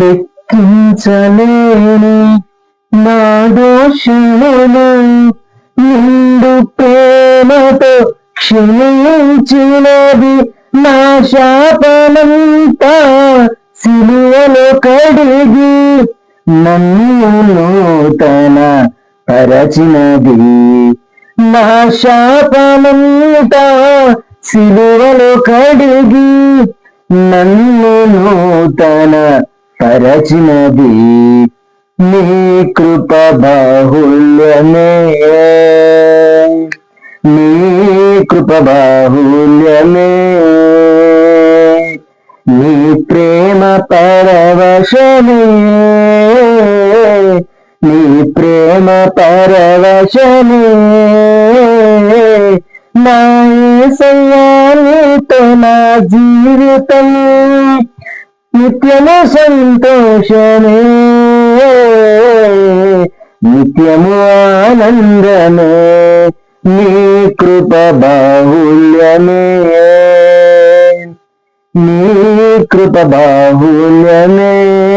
లెక్కించలేని నా దోషములు నిండు ప్రేమతో క్షమించినది నా శాపనంతా సిలువలో కడిగి నన్ను నూతన పరచినది. నా శాపనంతా సిలువలో కడిగి నన్ను నూతన పరచినది నీ కృప బాహుల్యమే. నీ కృప బాహుల్యమే. నీ ప్రేమ పరవశమే. నీ ప్రేమ పరవశమే. నా యేసయ్యా నీతో నా జీవితం నిత్యము సంతోషమే నిత్యము ఆనందమే నీ కృప బాహుల్యమే. నీ కృప బాహుల్యమే.